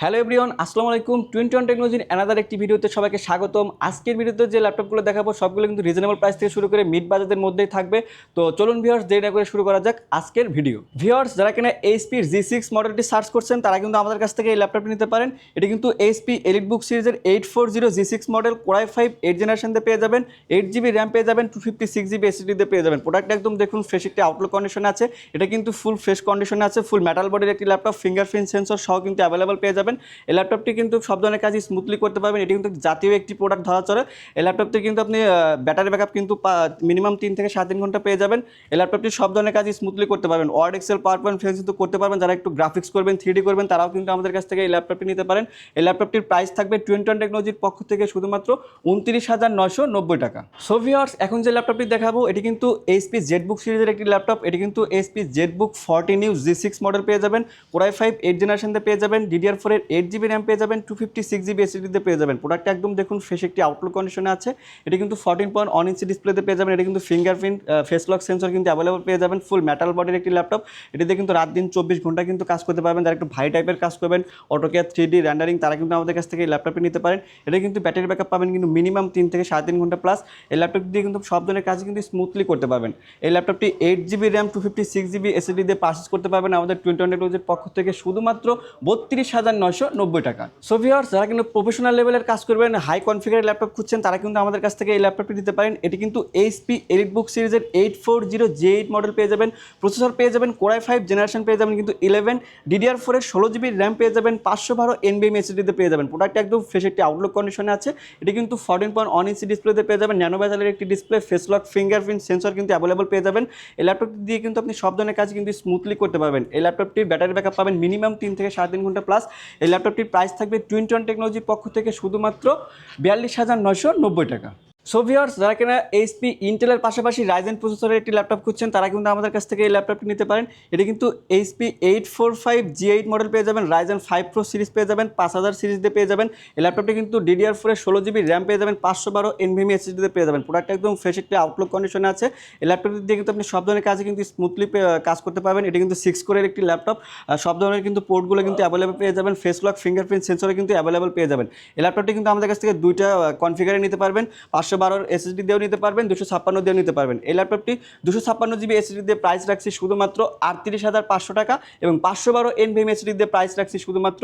Hello everyone আসসালামু আলাইকুম। Twenty one টেকনোলজির অ্যানাদার একটি ভিডিওতে সবাইকে স্বাগতম। আজকের ভিডিওতে যে ল্যাপটপগুলো দেখাবো, সবগুলো কিন্তু রিজনেবল প্রাইস থেকে শুরু করে মিড বাজারের মধ্যেই থাকবে। তো চলুন ভিওর্স দেরি না করে শুরু করা যাক আজকের ভিডিও ভিওর্স যারা কিনা এইচপির জি সিক্স মডেলটি সার্চ করছেন, তারা কিন্তু আমাদের কাছ থেকে এই ল্যাপটপটি নিতে পারেন। এটি কিন্তু এইচপি এলিট বুক সিরিজের eight four zero G six model core i five eight জেনারেশনতে পেয়ে যাবেন। এইট জিবি র্যাম পেয়ে যাবেন টু ফিফটি সিক্স জিবি এসিডিতে পেয়ে যাবেন। প্রোডাক্ট একদম দেখুন ফ্রেশ একটি আউটলুক কন্ডিশন আছে। এটা কিন্তু ফুল ফ্রেশ কন্ডিশনে আছে ফুল মেটাল বডির একটি ল্যাপটপ ফিঙ্গারপ্রিন্ট সেন্সর সহ কিন্তু অ্যাভেলেবল পেয়ে যাবেন। এই ল্যাপটপটি কিন্তু সব ধরনের কাজই স্মুথলি করতে পারবেন। এটি কিন্তু জাতীয় একটি প্রোডাক্ট ধরা চলে এই ল্যাপটপটি কিন্তু আপনি ব্যাটারি ব্যাকআপ কিন্তু মিনিমাম তিন থেকে সাত তিন ঘণ্টা পেয়ে যাবেন। এই ল্যাপটপটি সব ধরনের কাজই স্মুথলি করতে পারবেন। ওয়ার্ড এক্সেল পাওয়ার পয়েন্ট ফেন্স কিন্তু করতে পারবেন। যারা একটু গ্রাফিক্স করবেন থ্রি করবেন, তারাও কিন্তু আমাদের কাছ থেকে এই ল্যাপটপটি নিতে পারেন। এই ল্যাপটপটির প্রাইস থাকবে টোয়েন্টি ওয়ান টেকনোলজির পক্ষ থেকে শুধুমাত্র উনত্রিশ হাজার নয়শো নব্বই টাকা। সোভিয়ার্স এখন যে ল্যাপটপটি দেখাবো, এটি কিন্তু এইচপি জেটবুক সিরিজের একটি ল্যাপটপ এটি কিন্তু HP ZBook fourteen u G six model পেয়ে যাবেন। কোরাই ফাইভ এইট জেনারেশনতে পেয়ে যাবেন। ডিডিআর ফোরের এইট জিবি র্যাম পেয়ে যাবেন টু ফিফটি সিক্স জিবি এসিডিতে পেয়ে যাবেন। প্রোডাক্ট একদম দেখুন ফ্রেশ একটি আউটলুক কন্ডিশনে আছে। এটি কিন্তু ফর্টিন পয়েন্ট অন ইঞ্চি ডিসপ্লেতে পেয়ে যাবেন। এটি কিন্তু ফিঙ্গারপ্রিন্ট ফেস লক সেন্সর কিন্তু অ্যাভেলেবল পেয়ে যাবেন ফুল মেটাল বডির একটি ল্যাপটপ এটিতে কিন্তু রাত দিন চব্বিশ ঘণ্টা কিন্তু কাজ করতে পারবেন। যারা একটু ভাই টাইপের কাজ করবেন অটোকেয়ার থ্রি ডি র্যান্ডারিং তারা কিন্তু আমাদের কাছ থেকে এই ল্যাপটপটি নিতে পারেন। এটা কিন্তু ব্যাটারি ব্যাকআপ পাবেন কিন্তু মিনিমাম তিন থেকে সাড়ে তিন ঘণ্টা প্লাস এই ল্যাপটপ দিয়ে কিন্তু সব ধরনের কাজ কিন্তু স্মুথলি করতে পারবেন। এই ল্যাপটপটি eight GB RAM two fifty six GB SSD দিয়ে পারচেস করতে পারবেন। আমাদের টোয়েন্টি টেকনোলজির পক্ষ থেকে শুধুমাত্র বত্রিশ হাজার নয়শো নব্বই টাকা। সো ভিউয়ার্স যারা কিন্তু প্রফেশনাল লেভেলের কাজ করবেন হাই কনফিগারের ল্যাপটপ খুঁজছেন, তারা কিন্তু আমাদের কাছ থেকে এই ল্যাপটপটি নিতে পারেন। এটি কিন্তু এইচপি এলিট বুক সিরিজের eight four zero G eight model পেয়ে যাবেন। প্রসেসর পেয়ে যাবেন কোরাই ফাইভ জেনারেশন পেয়ে যাবেন কিন্তু ইলেভেন ডিডিআর ফোরের ষোলো জিবি র্যাম পেয়ে যাবেন, পাঁচশো বারো এনবিএম এসিডিতে পেয়ে যাবেন। প্রোডাক্ট একদম ফ্রেশ একটি আউটলুক কন্ডিশনে আছে। এটি কিন্তু ফোরটিন পয়েন্ট অন ইঞ্চি ডিসপ্লেতে পেয়ে যাবেন। ন্যানো ব্যাজালের একটি display face lock fingerprint sensor কিন্তু অ্যাভেলেবল পেয়ে যাবেন। এই ল্যাপটপটি দিয়ে কিন্তু আপনি সব ধরনের কাজ কিন্তু স্মুথলি করতে পারবেন। এই ল্যাপটপটির ব্যাটারি ব্যাকআপ পাবেন মিনিমাম তিন থেকে সাড়ে তিন ঘণ্টা প্লাস এই ল্যাপটপটির প্রাইস থাকবে টুইন্টন টেকনোলজির পক্ষ থেকে শুধুমাত্র বিয়াল্লিশ হাজার নয়শো নব্বই টাকা। সো ভিউয়ার্স যারা কিনা এইচপি ইন্টেলের পাশাপাশি রাইজেন প্রসেসরের একটি ল্যাপটপ খুঁজছেন, তারা কিন্তু আমাদের কাছ থেকে এই ল্যাপটপটি নিতে পারেন। এটি কিন্তু HP eight four five G eight model পেয়ে যাবেন রাইজেন ফাইভ প্রো সিরিজ পেয়ে যাবেন, পাঁচ হাজার সিরিজ দিয়ে পেয়ে যাবেন। এই ল্যাপটপটি কিন্তু ডিডিআর ফোরের ষোলো জিবি র্যাম পেয়ে যাবেন, পাঁচশো বারো এনভিএমি এসএসডিতে পেয়ে যাবেন। প্রোডাক্ট একদম ফ্রেশ একটি আউটলুক কন্ডিশনে আছে। এই ল্যাপটপটি দিয়ে কিন্তু আপনি সব ধরনের কাজে কিন্তু স্মুথলি কাজ করতে পারবেন। এটি কিন্তু সিক্স কোরের একটি ল্যাপটপ সব ধরনের কিন্তু পোর্টগুলো কিন্তু অ্যাভেলেবল পেয়ে যাবেন। ফেস লক ফিঙ্গারপ্রিন্ট সেন্সরে কিন্তু অ্যাভেলেবল পেয়ে যাবেন। এই ল্যাপটপটি কিন্তু আমাদের কাছ থেকে দুইটা কনফিগারে নিতে পারবেন। পাঁচশো বারোর এসএসডি দিয়েও নিতে পারবেন দুশো ছাপ্পান্ন দিয়েও নিতে পারবেন। এই ল্যাপটপটি দুশো ছাপ্পান্ন জিবি এসএসডি দিয়ে প্রাইস রাখছি শুধুমাত্র আটত্রিশ হাজার পাঁচশো টাকা এবং পাঁচশো বারো এনভিএম এসএসডি দিয়ে প্রাইস রাখছি শুধুমাত্র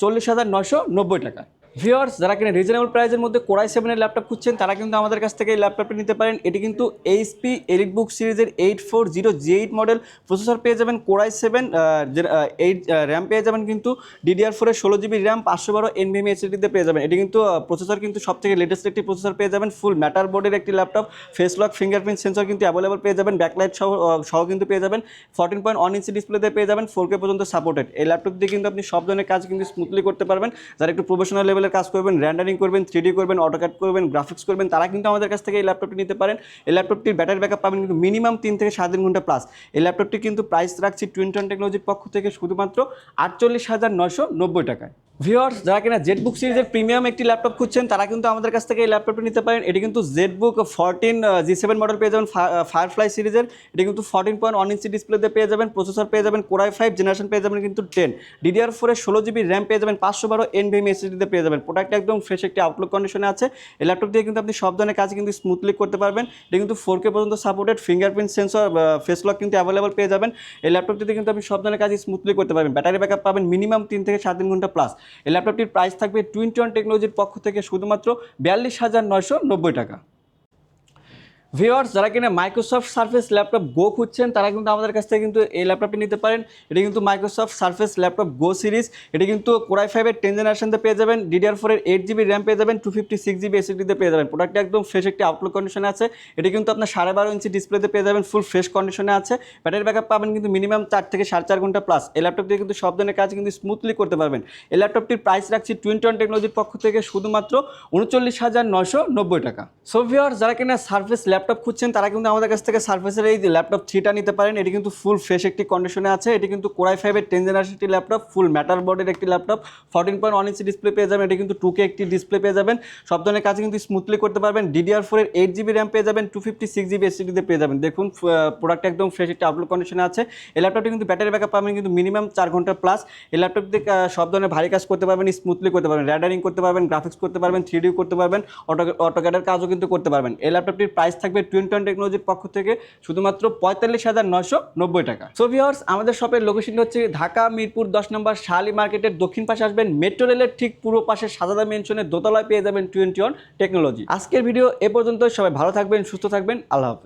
চল্লিশ হাজার নয়শো নব্বই টাকা। ভিওয়ার্স যারা কিনা রিজনেবল প্রাইসের মধ্যে কোরাই সেভেনের ল্যাপটপ খুঁজছেন, তারা কিন্তু আমাদের কাছ থেকে এই ল্যাপটপটি নিতে পারেন। এটি কিন্তু এইচপি এলিট বুক সিরিজের eight four zero G eight model processor পেয়ে যাবেন কোরাই সেভেন এইট র্যাম পেয়ে যাবেন কিন্তু ডিডিআর ফোরের ষোলো জিবি র্যাম পাঁচশো বারো এনভিএম এইচডিতে পেয়ে যাবেন। এটি কিন্তু প্রসেসর কিন্তু সব থেকে লেটেস্ট একটি প্রসেসর পেয়ে যাবেন। ফুল ম্যাটার বোর্ডের একটি laptop face lock fingerprint sensor কিন্তু অ্যাভেলেবল পেয়ে যাবেন। ব্যাকলাইট সহ সহ কিন্তু পেয়ে যাবেন। ফোরটিন পয়েন্ট ওয়ান ইঞ্চি ডিসপ্লেতে পেয়ে যাবেন। ফোর কে পর্যন্ত সাপোর্টেড এই ল্যাপটপ দিয়ে কিন্তু আপনি সব ধরনের কাজ কিন্তু স্মুথলি করতে পারবেন। যারা একটু প্রফেশনাল লেভেলের কাজ করবেন র্যান্ডারিং করবেন থ্রি করবেন অটোক্যাট করবেন গ্রাফিক্স করবেন, তারা কিন্তু আমাদের কাছ থেকে এই ল্যাপটপটি নিতে পারেন। এই ল্যাপটপটির ব্যাটারি ব্যাকআপ পাবেন কিন্তু মিনিমাম তিন থেকে সাত দিন ঘণ্টা প্লাস এই ল্যাপটপটি কিন্তু প্রাইস রাখছি টুয়েন্টি ওয়ান টেকনোলজির পক্ষ থেকে শুধুমাত্র আটচল্লিশ হাজার নয়শো নব্বই টাকায়। ভিওয়ার্স যারা কিনা জেটবুক সিরিজের প্রিমিয়াম একটি ল্যাপটপ খুঁজছেন, তারা কিন্তু আমাদের কাছ থেকে এই ল্যাপটপটি নিতে পারেন। এটি কিন্তু ZBook fourteen G seven model পেয়ে যাবেন ফায়ারফ্লাই সিরিজের। এটি কিন্তু ফোরটিন পয়েন্ট ওয়ান ইঞ্চি ডিসপ্লেতে পেয়ে যাবেন প্রসেসর পেয়ে যাবেন কোরাই ফাইভ জেনারেশন পেয়ে যাবেন কিন্তু টেন ডিডিআর ফোরের ষোলো জিবি র্যাম পেয়ে যাবেন, পাঁচশো বারো এন এনভিএম এসএসডিতে পেয়ে যাবেন। প্রোডাক্ট একদম ফ্রেশ একটি আউটলুক কন্ডিশনে আছে। এই ল্যাপটপ দিয়ে কিন্তু আপনি সব ধরনের কাজ কিন্তু স্মুথলি করতে পারবেন। এটা কিন্তু ফোর কে পর্যন্ত supported fingerprint sensor face lock কিন্তু অ্যাভেলেবল পেয়ে যাবেন। এই ল্যাপটপটিতে কিন্তু আপনি সব ধরনের কাজ স্মুথলি করতে পারবেন। ব্যাটারি ব্যাকআপ পাবেন মিনিমাম তিন থেকে সাত দিন ঘণ্টা প্লাস এই ল্যাপটপটির প্রাইস থাকবে টুইন ওয়ান টেকনোলজির পক্ষ থেকে শুধুমাত্র বিয়াল্লিশ হাজার নয়শো নব্বই টাকা। ভিওয়ার্স যারা কিনা মাইক্রোসফট সার্ফেস ল্যাপটপ গো খুঁজছেন, তারা কিন্তু আমাদের কাছ থেকে কিন্তু এই ল্যাপটপটি নিতে পারেন। এটা কিন্তু Microsoft Surface laptop go series এটা কিন্তু কোরাই ফাইভের টেন জেনারেশনতে পেয়ে যাবেন ডিডিআর ফোরের এইট জিবি র্যাম পেয়ে যাবেন টু ফিফটি সিক্স জিবি এসিডিতে পেয়ে যাবেন। প্রোডাক্টটা একদম ফ্রেশ একটি আউটলুক কন্ডিশনে আছে। এটা কিন্তু আপনার সাড়ে বারো ইঞ্চি ডিসপ্লেতে পেয়ে যাবেন ফুল ফ্রেশ কন্ডিশনে আছে। ব্যাটারি ব্যাকআপ পাবেন কিন্তু মিনিমাম চার থেকে সাড়ে চার ঘণ্টা প্লাস এই ল্যাপটপ দিয়ে কিন্তু সব ধরনের কাজ কিন্তু স্মুথলি করতে পারবেন। এই ল্যাপটপটির প্রাইস রাখছি টোয়েন্টি ওয়ান টেকনোলজির পক্ষ থেকে শুধুমাত্র উনচল্লিশ হাজার নশো নব্বই টাকা। সো যারা কিনা সার্ফেস ল্যাপটপ ল্যাপটপ খুঁজছেন তারা কিন্তু আমাদের কাছ থেকে সার্ফেসের এই ল্যাপটপ থ্রিটা নিতে পারেন এটি কিন্তু ফুল ফ্রেশ একটি কন্ডিশনে আছে। এটি কিন্তু কোরাই ফাইভের টেন জেনারেশন একটি ল্যাপটপ ফুল ম্যাটার বোর্ডের একটি laptop fourteen point one inch display পেয়ে যাবেন। এটি কিন্তু টু কে একটি ডিসপ্লে পেয়ে যাবেন। সব ধরনের কাজ কিন্তু স্মুথলি করতে পারবেন। ডিডিআর ফোরের এইট জিবি র্যাম পেয়ে যাবেন টু ফিফটি সিক্স জিবি এসিডিতে পেয়ে যাবেন। দেখুন প্রোডাক্ট একদম ফ্রেশ একটি আপলোড কন্ডিশনে আছে। এই ল্যাপটপটি কিন্তু ব্যাটারি ব্যাকআপ পাবেন কিন্তু মিনিমাম চার ঘণ্টা প্লাস এই ল্যাপটপ দিয়ে আহ, সব ধরনের ভারী কাজ করতে পারবেন স্মুথলি করতে পারবেন। র্যাডারিং করতে পারবেন গ্রাফিক্স করতে পারবেন থ্রি করতে পারবেন অটো অটোক্যাডের কাজও কিন্তু করতে পারবেন। এই ল্যাপটপটির প্রাইস থাকবে টোয়েন্টি ওয়ান টেকনোলজির পক্ষ থেকে শুধুমাত্র পঁয়তাল্লিশ হাজার নয়শো নব্বই টাকা। সো ভিওর্স আমাদের শপের লোকেশন হচ্ছে ঢাকা, মিরপুর, দশ নম্বর শালি মার্কেটের দক্ষিণ পাশে আসবেন মেট্রো রেলের ঠিক পূর্ব পাশে সাজাদা মেনশনের দোতলায় পেয়ে যাবেন টোয়েন্টি ওয়ান টেকনোলজি আজকের ভিডিও এ পর্যন্ত সবাই ভালো থাকবেন, সুস্থ থাকবেন, আল্লাহ হাফেজ।